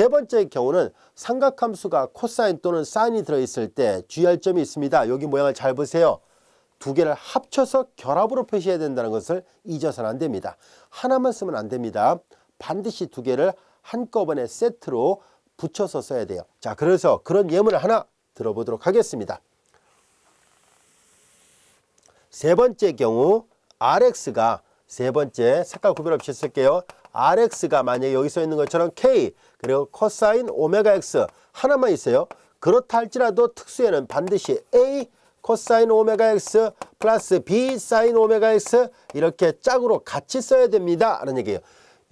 세 번째 경우는 삼각함수가 코사인 또는 사인이 들어있을 때 주의할 점이 있습니다. 여기 모양을 잘 보세요. 두 개를 합쳐서 결합으로 표시해야 된다는 것을 잊어서는 안 됩니다. 하나만 쓰면 안 됩니다. 반드시 두 개를 한꺼번에 세트로 붙여서 써야 돼요. 자, 그래서 그런 예문을 하나 들어보도록 하겠습니다. 세 번째 경우 RX가 세 번째 색깔 구별 없이 쓸게요. RX가 만약에 여기 써 있는 것처럼 K 그리고 코사인 오메가 X 하나만 있어요. 그렇다 할지라도 특수에는 반드시 A 코사인 오메가 X 플러스 B 사인 오메가 X 이렇게 짝으로 같이 써야 됩니다. 라는 얘기예요.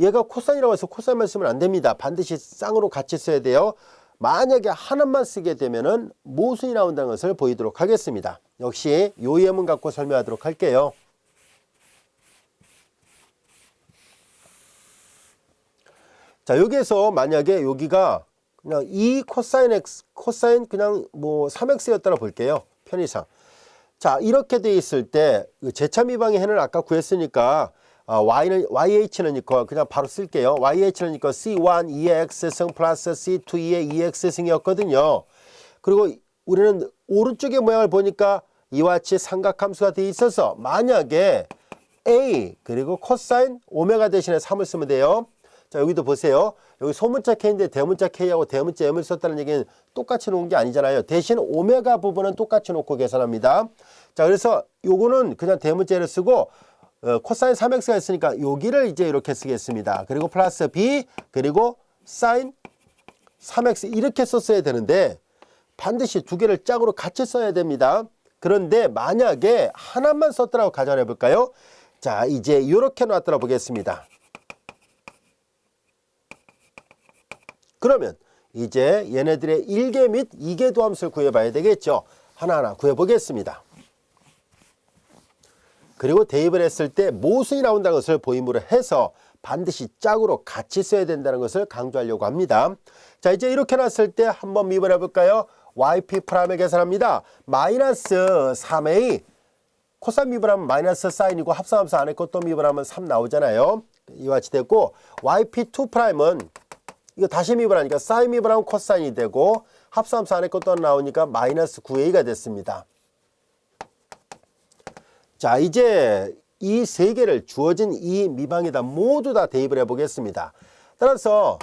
얘가 코사인이라고 해서 코사인만 쓰면 안 됩니다. 반드시 쌍으로 같이 써야 돼요. 만약에 하나만 쓰게 되면은 모순이 나온다는 것을 보이도록 하겠습니다. 역시 요 예문 갖고 설명하도록 할게요. 자, 여기에서 만약에 여기가 그냥 2 코사인 x 코사인 그냥 뭐 3x였다라 볼게요. 편의상. 자, 이렇게 돼 있을 때 제차 미방의 해는 아까 구했으니까 어, y는 yh는 이거 그냥 바로 쓸게요. yh는 이거 c1 2x승 플러스 c2의 2x승이었거든요. 그리고 우리는 오른쪽의 모양을 보니까 이와 같이 삼각함수가 돼 있어서 만약에 a 그리고 코사인 오메가 대신에 3을 쓰면 돼요. 자 여기도 보세요. 여기 소문자 K인데 대문자 K하고 대문자 M을 썼다는 얘기는 똑같이 놓은 게 아니잖아요. 대신 오메가 부분은 똑같이 놓고 계산합니다. 자 그래서 요거는 그냥 대문자를 쓰고 어, 코사인 3x가 있으니까 여기를 이제 이렇게 쓰겠습니다. 그리고 플러스 b 그리고 사인 3x 이렇게 썼어야 되는데 반드시 두 개를 짝으로 같이 써야 됩니다. 그런데 만약에 하나만 썼더라고 가정해 볼까요? 자 이제 이렇게 놨더라 보겠습니다. 그러면 이제 얘네들의 1개 및 2개 도함수를 구해봐야 되겠죠. 하나하나 구해보겠습니다. 그리고 대입을 했을 때 모순이 나온다는 것을 보임으로 해서 반드시 짝으로 같이 써야 된다는 것을 강조하려고 합니다. 자 이제 이렇게 놨을 때 한번 미분해 볼까요? yp 프라임을 계산합니다. 마이너스 3a 코사인 미분하면 마이너스 사인이고 합성함수 안에 것도 미분하면 3 나오잖아요. 이와 같이 됐고 yp2 프라임은 이거 다시 미분 하니까 사인 미분하면 코사인이 되고 합성함수 안에 것도 나오니까 마이너스 9a가 됐습니다. 자 이제 이 세 개를 주어진 이 미방에다 모두 다 대입을 해보겠습니다. 따라서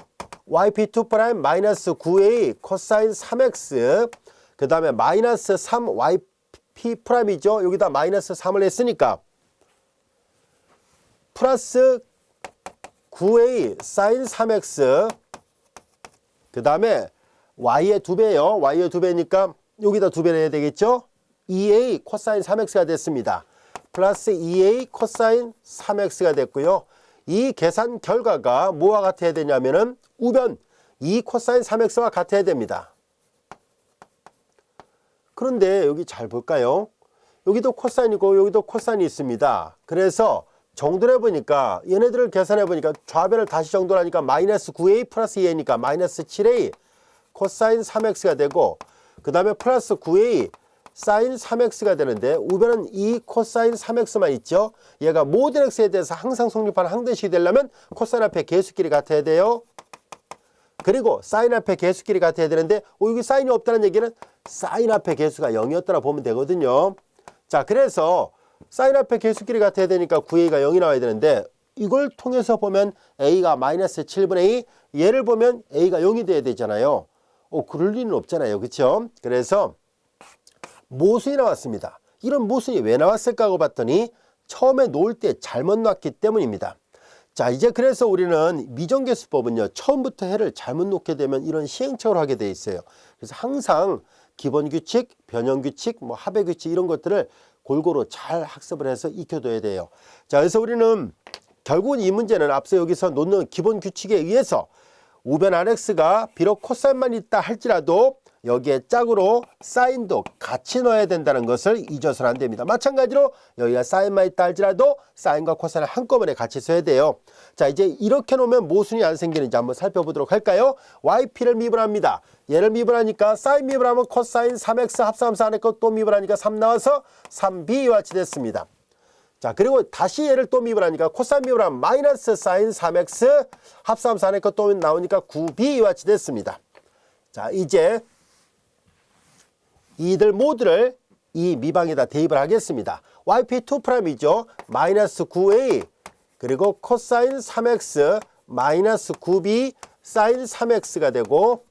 yp2 프라임 마이너스 9a 코사인 3x 그 다음에 마이너스 3 yp 프라임이죠. 여기다 마이너스 3을 했으니까 플러스 9a 사인 3x 그 다음에 y의 두배요 y의 두배니까 여기다 두배를 해야 되겠죠. 2a 코사인 3x가 됐습니다. 플러스 2a 코사인 3x가 됐고요. 이 계산 결과가 뭐와 같아야 되냐면은 우변 2 코사인 3x와 같아야 됩니다. 그런데 여기 잘 볼까요? 여기도 코사인이고 여기도 코사인이 있습니다. 그래서 정도를 해보니까 얘네들을 계산해 보니까 좌변을 다시 정도를 하니까 마이너스 9a 플러스 2a니까 마이너스 7a 코사인 3x가 되고 그 다음에 플러스 9a 사인 3x가 되는데 우변은 2 코사인 3x만 있죠. 얘가 모든 x에 대해서 항상 성립하는 항등식이 되려면 코사인 앞에 개수끼리 같아야 돼요. 그리고 사인 앞에 개수끼리 같아야 되는데 어, 여기 사인이 없다는 얘기는 사인 앞에 개수가 0이었더라 보면 되거든요. 자 그래서 사인 앞에 개수끼리 같아야 되니까 9a가 0이 나와야 되는데 이걸 통해서 보면 a가 마이너스 7분의 2 얘를 보면 a가 0이 돼야 되잖아요. 어, 그럴 리는 없잖아요. 그렇죠? 그래서 모순이 나왔습니다. 이런 모순이 왜 나왔을까 하고 봤더니 처음에 놓을 때 잘못 놨기 때문입니다. 자 이제 그래서 우리는 미정계수법은요 처음부터 해를 잘못 놓게 되면 이런 시행착오를 하게 돼 있어요. 그래서 항상 기본 규칙, 변형 규칙, 뭐 합의 규칙 이런 것들을 골고루 잘 학습을 해서 익혀둬야 돼요. 자 그래서 우리는 결국은 이 문제는 앞서 여기서 놓는 기본 규칙에 의해서 우변 RX가 비록 코사인만 있다 할지라도 여기에 짝으로 사인도 같이 넣어야 된다는 것을 잊어서는 안 됩니다. 마찬가지로 여기가 사인만 있다 할지라도 사인과 코사인을 한꺼번에 같이 써야 돼요. 자 이제 이렇게 놓으면 모순이 안 생기는지 한번 살펴보도록 할까요? yp를 미분합니다. 얘를 미분하니까 사인 미분하면 코사인 3x 합성함수 안에 것도 미분하니까 3 나와서 3b와 같이 됐습니다. 자, 그리고 다시 얘를 또 미분하니까 코사인 미분하면 마이너스 사인 3x 합삼 4의 것또 나오니까 9b 이와 같이 됐습니다. 자, 이제 이들 모두를 이 미방에다 대입을 하겠습니다. yp2'이죠. 마이너스 9a 그리고 코사인 3x 마이너스 9b 사인 3x가 되고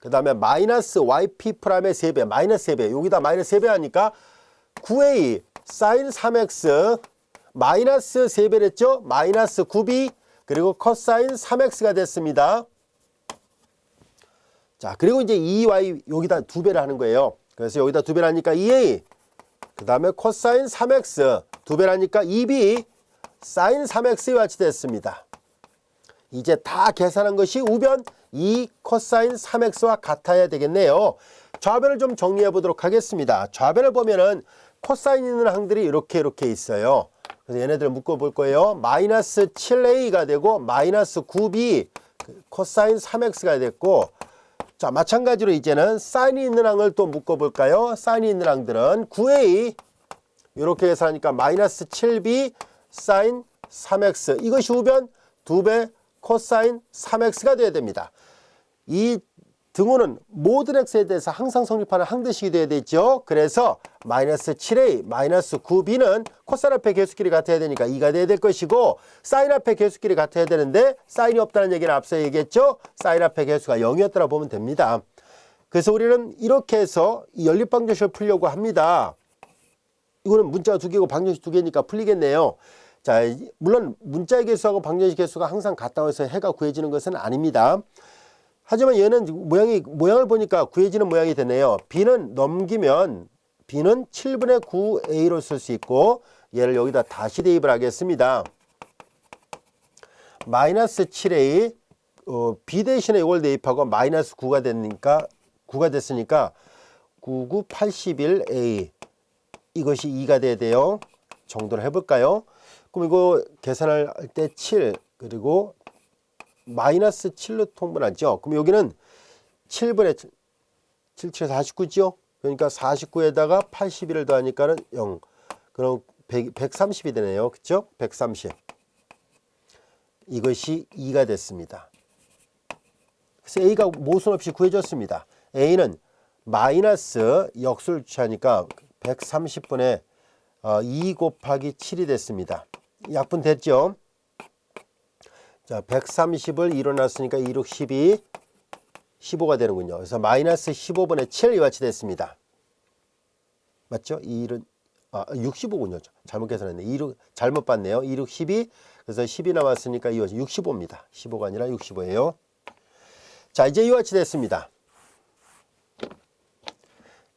그 다음에 마이너스 yp 프라임의 3배 마이너스 3배 여기다 마이너스 3배 하니까 9a 사인 3x 마이너스 3배를 했죠. 마이너스 9b 그리고 코사인 3x가 됐습니다. 자 그리고 이제 2y 여기다 두 배를 하는 거예요. 그래서 여기다 두 배를 하니까 2a 그 다음에 코사인 3x 두 배를 하니까 2b 사인 3x와 같이 됐습니다. 이제 다 계산한 것이 우변 2 코사인 3x와 같아야 되겠네요. 좌변을 좀 정리해 보도록 하겠습니다. 좌변을 보면은 코사인 있는 항들이 이렇게 이렇게 있어요. 그래서 얘네들 묶어 볼 거예요. 마이너스 7a가 되고 마이너스 9b 코사인 3x가 됐고 자 마찬가지로 이제는 사인이 있는 항을 또 묶어 볼까요? 사인이 있는 항들은 9a 이렇게 계산하니까 마이너스 7b 사인 3x 이것이 우변 2배 코사인 3x가 돼야 됩니다. 이 등호는 모든 x에 대해서 항상 성립하는 항등식이 돼야 되죠. 그래서 마이너스 7a, 마이너스 9b는 코사인 앞에 개수끼리 같아야 되니까 2가 돼야 될 것이고 사인 앞에 개수끼리 같아야 되는데 사인이 없다는 얘기는 앞서 얘기했죠. 사인 앞에 개수가 0이었더라 보면 됩니다. 그래서 우리는 이렇게 해서 이 연립방정식을 풀려고 합니다. 이거는 문자가 두 개고 방정식 두 개니까 풀리겠네요. 자, 물론 문자의 개수하고 방정식 개수가 항상 같다고 해서 해가 구해지는 것은 아닙니다. 하지만 얘는 모양이 모양을 보니까 구해지는 모양이 되네요. b는 넘기면 b는 7분의 9a로 쓸 수 있고 얘를 여기다 다시 대입을 하겠습니다. 마이너스 7a 어, b 대신에 이걸 대입하고 마이너스 9가 되니까 9가 됐으니까 99 81a 이것이 2가 돼야 돼요. 정도를 해볼까요? 그럼 이거 계산할 때 7 그리고 마이너스 7로 통분하죠. 그럼 여기는 7분의 7, 7, 49죠. 그러니까 49에다가 81을 더하니까는 0. 그럼 100, 130이 되네요. 그쵸? 130. 이것이 2가 됐습니다. 그래서 A가 모순 없이 구해졌습니다. A는 마이너스 역수를 취하니까 130분의 2 곱하기 7이 됐습니다. 약분 됐죠? 자, 130을 일어났으니까 2, 6, 12, 15가 되는군요. 그래서 마이너스 15분의 7 이와 같이 됐습니다. 맞죠? 2은 아, 65군요. 잘못 계산했네. 2, 6, 잘못 봤네요. 2, 6, 12. 그래서 10이 남았으니까 이와 65입니다. 15가 아니라 65예요. 자, 이제 이와 같이 됐습니다.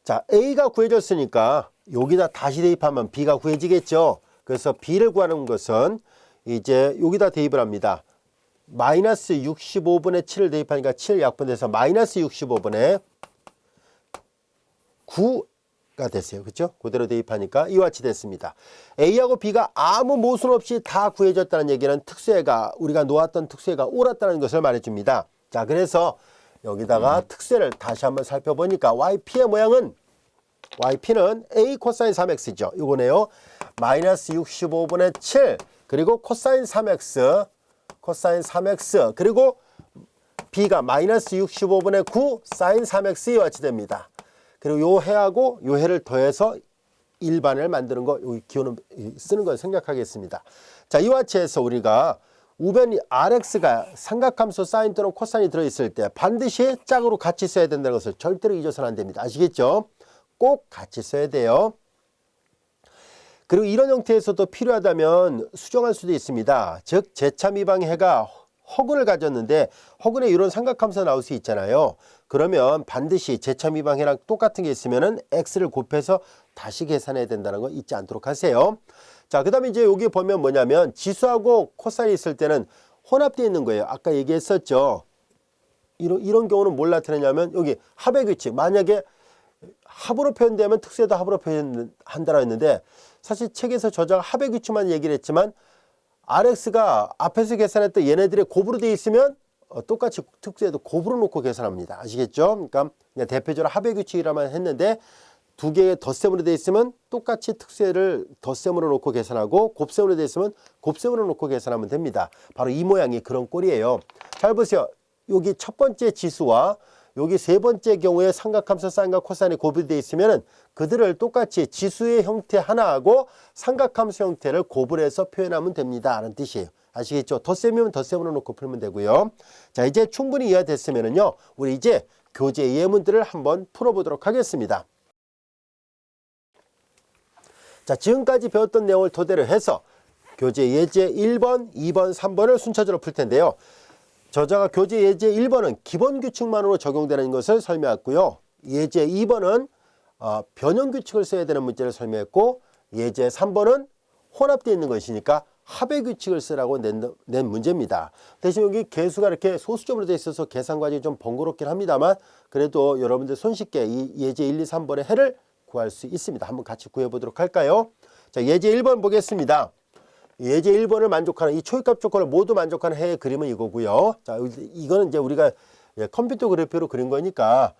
자, A가 구해졌으니까 여기다 다시 대입하면 B가 구해지겠죠. 그래서 B를 구하는 것은 이제 여기다 대입을 합니다. 마이너스 65분의 7을 대입하니까 7 약분돼서 마이너스 65분의 9가 됐어요. 그렇죠? 그대로 대입하니까 이와 같이 됐습니다. A하고 B가 아무 모순 없이 다 구해졌다는 얘기는 특수해가 우리가 놓았던 특수해가 옳았다는 것을 말해줍니다. 자, 그래서 여기다가 음. 특수해를 다시 한번 살펴보니까 YP의 모양은 YP는 A 코사인 3X죠. 이거네요. 마이너스 65분의 7 그리고 코사인 3X 코사인 3X 그리고 B가 마이너스 65분의 9 사인 3X와 같이 됩니다. 그리고 요 해하고 요 해를 더해서 일반을 만드는 거, 여기 기호는 쓰는 걸 생각하겠습니다. 자, 이와 같이 해서 우리가 우변이 RX가 삼각함수 사인 또는 코사인이 들어있을 때 반드시 짝으로 같이 써야 된다는 것을 절대로 잊어서는 안 됩니다. 아시겠죠? 꼭 같이 써야 돼요. 그리고 이런 형태에서도 필요하다면 수정할 수도 있습니다. 즉 재차미방 해가 허근을 가졌는데 허근에 이런 삼각함수 나올 수 있잖아요. 그러면 반드시 재차미방해랑 똑같은 게 있으면은 x를 곱해서 다시 계산해야 된다는 거 잊지 않도록 하세요. 자, 그다음에 이제 여기 보면 뭐냐면 지수하고 코사인이 있을 때는 혼합되어 있는 거예요. 아까 얘기했었죠. 이런 이런 경우는 뭘 나타내냐면 여기 합의 규칙. 만약에 합으로 표현되면 특수에도 합으로 표현한다고 했는데 사실 책에서 저자가 합의 규칙만 얘기를 했지만 RX가 앞에서 계산했던 얘네들의 곱으로 되어 있으면 어, 똑같이 특수에도 곱으로 놓고 계산합니다. 아시겠죠? 그러니까 그냥 대표적으로 합의 규칙이라만 했는데 두 개의 덧셈으로 되어 있으면 똑같이 특수를 덧셈으로 놓고 계산하고 곱셈으로 되어 있으면 곱셈으로 놓고 계산하면 됩니다. 바로 이 모양이 그런 꼴이에요. 잘 보세요. 여기 첫 번째 지수와 여기 세 번째 경우에 삼각함수 사인과 코사인이 고분되어 있으면 그들을 똑같이 지수의 형태 하나하고 삼각함수 형태를 고분해서 표현하면 됩니다. 라는 뜻이에요. 아시겠죠? 덧셈이면 덧셈으로 놓고 풀면 되고요. 자, 이제 충분히 이해됐으면은요. 우리 이제 교재 예문들을 한번 풀어보도록 하겠습니다. 자, 지금까지 배웠던 내용을 토대로 해서 교재 예제 1번, 2번, 3번을 순차적으로 풀 텐데요. 저자가 교재 예제 1번은 기본 규칙만으로 적용되는 것을 설명했고요. 예제 2번은 어, 변형 규칙을 써야 되는 문제를 설명했고 예제 3번은 혼합되어 있는 것이니까 합의 규칙을 쓰라고 낸, 낸 문제입니다. 대신 여기 개수가 이렇게 소수점으로 되어 있어서 계산 과정이 좀 번거롭긴 합니다만 그래도 여러분들 손쉽게 이 예제 1, 2, 3번의 해를 구할 수 있습니다. 한번 같이 구해보도록 할까요? 자, 예제 1번 보겠습니다. 예제 1번을 만족하는 이 초입값 조건을 모두 만족하는 해의 그림은 이거고요. 자, 이거는 이제 우리가 예, 컴퓨터 그래프로 그린 거니까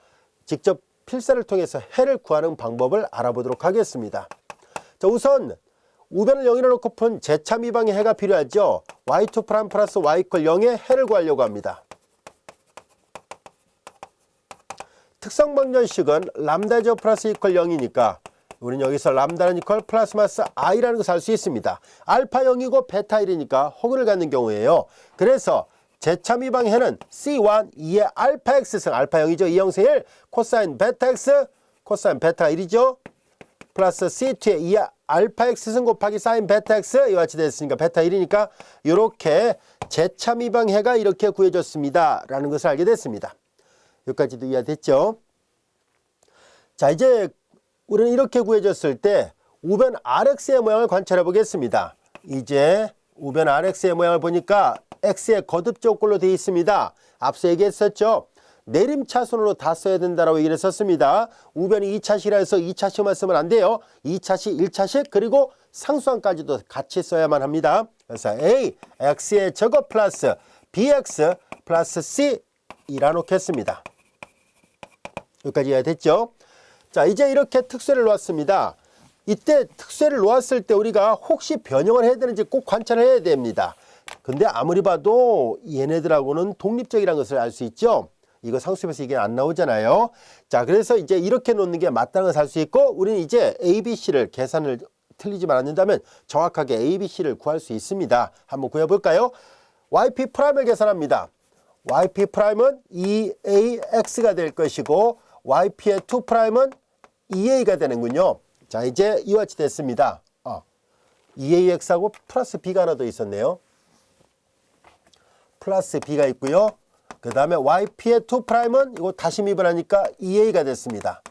직접 필사를 통해서 해를 구하는 방법을 알아보도록 하겠습니다. 자, 우선 우변을 0이라 놓고 푼 제차 미방의 해가 필요하죠. y2 프라임 플러스 y 이퀄 0의 해를 구하려고 합니다. 특성 방정식은 람다 제곱 플러스 이퀄 0이니까 우리는 여기서 람다는 이퀄 플러스 마스 i라는 것을 알 수 있습니다. 알파 0이고 베타 1이니까 호근을 갖는 경우예요. 그래서 제차 미방 해는 C1 2의 알파 x승 알파 0이죠. 이 형세 1 코사인 베타 x 코사인 베타 1이죠. 플러스 C2의 2의 알파 x승 곱하기 사인 베타 x 이와 같이 됐으니까 베타 1이니까 이렇게 제차 미방 해가 이렇게 구해졌습니다. 라는 것을 알게 됐습니다. 여기까지도 이해됐죠? 자 이제 우리는 이렇게 구해졌을 때 우변 RX의 모양을 관찰해 보겠습니다. 이제 우변 RX의 모양을 보니까 X의 거듭 조건로 되어 있습니다. 앞서 얘기했었죠. 내림차순으로 다 써야 된다라고 얘기를 했었습니다. 우변이 2차시라 해서 2차시만 쓰면 안 돼요. 2차시, 1차시 그리고 상수항까지도 같이 써야만 합니다. 그래서 A, X의 제곱 플러스 BX 플러스 C 이라 놓겠습니다. 여기까지 이해됐죠? 자, 이제 이렇게 특수를 놓았습니다. 이때 특수를 놓았을 때 우리가 혹시 변형을 해야 되는지 꼭 관찰을 해야 됩니다. 근데 아무리 봐도 얘네들하고는 독립적이라는 것을 알 수 있죠. 이거 상수에서 이게 안 나오잖아요. 자, 그래서 이제 이렇게 놓는 게 맞다는 것을 알 수 있고 우리는 이제 A, B, C를 계산을 틀리지만 않는다면 정확하게 A, B, C를 구할 수 있습니다. 한번 구해 볼까요? YP 프라임을 계산합니다. YP 프라임은 2AX가 될 것이고 YP의 2 프라임은 2A가 되는군요. 자, 이제 이와 같이 됐습니다. 어, 2AX하고 플러스 B가 하나 더 있었네요. 플러스 B가 있고요. 그 다음에 YP의 2 프라임은 이거 다시 미분하니까 2A가 됐습니다.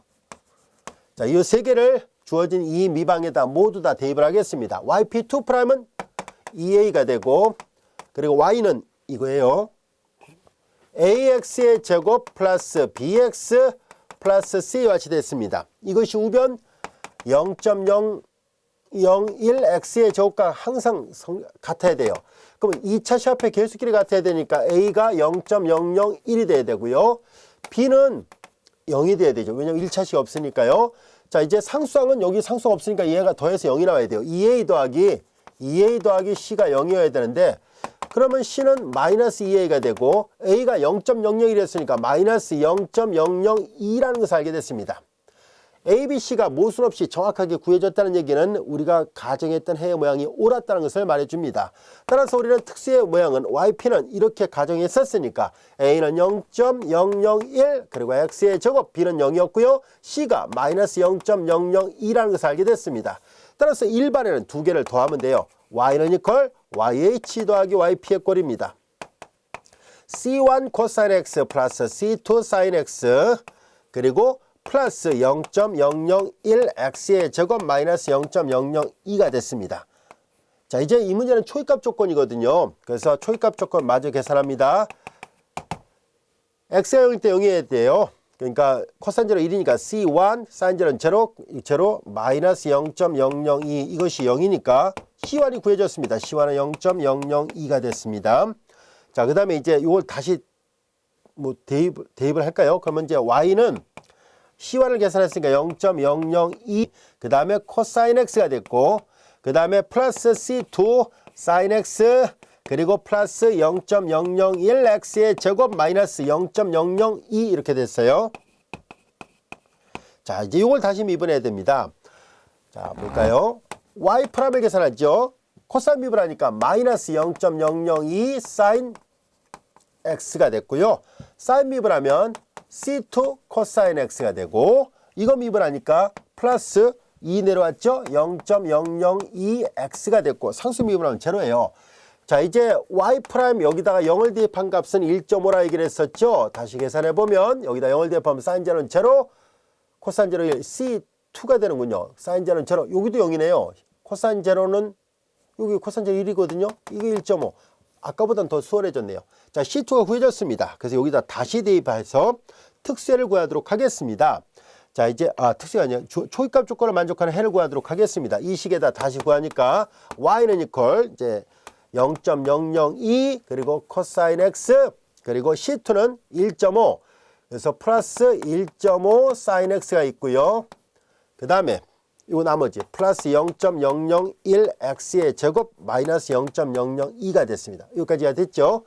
자, 이 세 개를 주어진 이 미방에다 모두 다 대입을 하겠습니다. YP 2 프라임은 2A가 되고 그리고 Y는 이거예요. AX의 제곱 플러스 BX 플러스 C와 같이 됐습니다. 이것이 우변 0.001X의 제곱과 항상 성, 같아야 돼요. 그럼 2차 시합의 개수끼리 같아야 되니까 A가 0.001이 돼야 되고요. B는 0이 돼야 되죠. 왜냐면 1차식 없으니까요. 자, 이제 상수항은 여기 상수가 없으니까 얘가 더해서 0이 나와야 돼요. 2A 더하기 2A 더하기 C가 0이어야 되는데 그러면 C는 마이너스 2A가 되고 A가 0.001이었으니까 마이너스 0.002라는 것을 알게 됐습니다. A, B, C가 모순 없이 정확하게 구해졌다는 얘기는 우리가 가정했던 해의 모양이 옳았다는 것을 말해줍니다. 따라서 우리는 특수의 모양은 YP는 이렇게 가정했었으니까 A는 0.001 그리고 X의 제곱 B는 0이었고요. C가 마이너스 0.002라는 것을 알게 됐습니다. 따라서 일반에는 두 개를 더하면 돼요. Y는 이퀄 YH 더하기 YP의 꼴입니다. C1 코사인 X 플러스 C2 사인 X 그리고 플러스 0.001x의 제곱 마이너스 0.002가 됐습니다. 자 이제 이 문제는 초이값 조건이거든요. 그래서 초이값 조건 마저 계산합니다. x가 0일 때 0이어야 돼요. 그러니까 코사인 제로 1이니까 c1 사인 제로는 제로, 제로 마이너스 0.002 이것이 0이니까 c1이 구해졌습니다. c1은 0.002가 됐습니다. 자, 그 다음에 이제 이걸 다시 뭐 대입, 대입을 할까요? 그러면 이제 y는 C1을 계산했으니까 0.002. 그 다음에 코사인 X가 됐고, 그 다음에 플러스 C2 사인 X, 그리고 플러스 0.001X의 제곱 마이너스 0.002 이렇게 됐어요. 자, 이제 이걸 다시 미분해야 됩니다. 자, 볼까요? y 프라임을 계산하죠. 코사인 미분하니까 마이너스 0.002 사인 x가 됐고요. 사인 미분하면 c2 코사인 x가 되고 이거 미분하니까 플러스 2 내려왔죠? 0.002x가 됐고 상수 미분하면 제로예요. 자 이제 y 프라임 여기다가 0을 대입한 값은 1.5라 얘기를 했었죠. 다시 계산해 보면 여기다 0을 대입하면 사인 제로는 제로 코사인 제로 1 C2가 되는군요. 사인 제로는 제로 여기도 0이네요. 코사인 제로는 여기 코사인 제로 1이거든요. 이게 1.5. 아까보다는 더 수월해졌네요. 자, C2가 구해졌습니다. 그래서 여기다 다시 대입해서 특수해를 구하도록 하겠습니다. 자, 이제 아, 특수가 아니라 조- 초입값 조건을 만족하는 해를 구하도록 하겠습니다. 이 식에다 다시 구하니까 y는 이퀄 이제 0.002 그리고 코사인 x 그리고 C2는 1.5 그래서 플러스 1.5 사인 x가 있고요. 그 다음에 이거 나머지 플러스 0.001x의 제곱 마이너스 0.002가 됐습니다. 여기까지가 됐죠.